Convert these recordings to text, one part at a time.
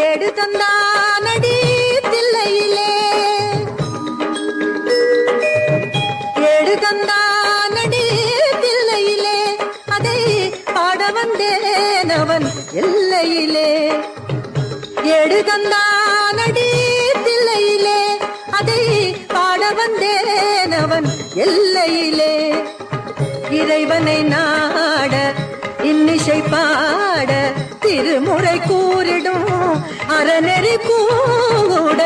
ஏடு தந்தானடி தில்லையிலே. ஏடு தந்தானடி தில்லையிலே. அதை பாட வந்தேன் அவன் எல்லையிலே. ஏடு தந்தானடி தில்லையிலே. அதை பாட வந்தேன் அவன் எல்லையிலே. இறைவனை நாட இன்னிசை பாட திருமுறை கூறிடும். அறநெறி கூட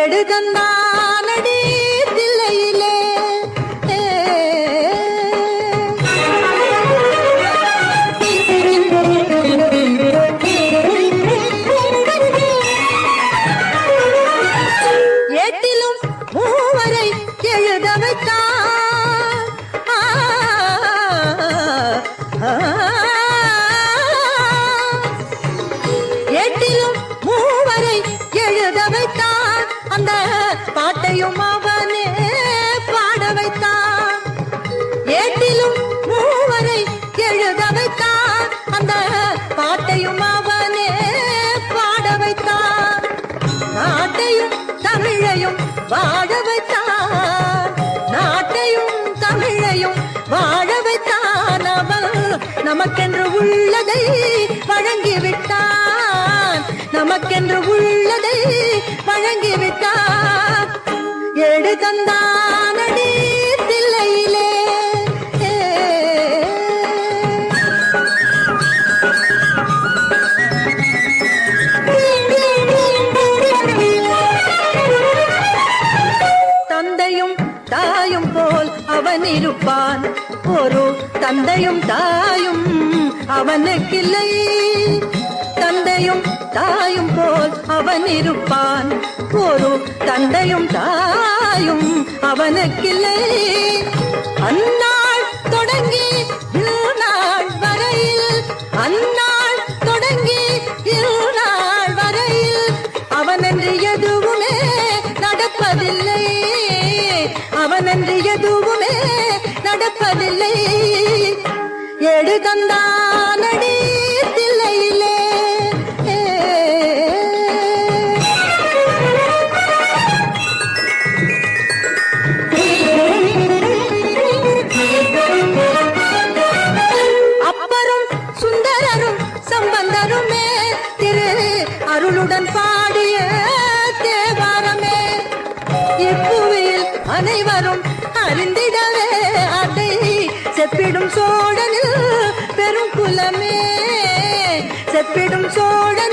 எடுதந்தானடி தில்லையிலே. ஏட்டிலும் மூவரை எழுத வைத்தார் ஆ, மூவரை எழுத வைத்தான். அந்த பாட்டையும் அவனே பாட வைத்தான். ஏட்டிலும் மூவரை எழுத வைத்தான். அந்த பாட்டையும் அவனே பாட வைத்தான். நாட்டையும் தமிழையும் வாழ வைத்தான். நாட்டையும் தமிழையும் வாழ வைத்தான் அவன். நமக்கென்று உள்ளதை வழங்கிவிட்டான். நமக்கென்று உள்ளதை வழங்கிவிட்டார் எடு தந்தானடி தில்லையிலே. தந்தையும் தாயும் போல் அவன் இருப்பான். ஒரு தந்தையும் தாயும் அவனுக்கில்லை. தந்தையும் தாயும் போல் அவன் இருப்பான் ஒரு தந்தையும் தாயும் அவனுக்கில்லை. அந்நாள் தொடங்கி இந்நாள் வரையில் அந்நாள் தொடங்கி இந்நாள் வரையில் அவனன்று எதுவுமே நடப்பதில்லை. அவனன்று எதுவும் கட்டிடும் சோழ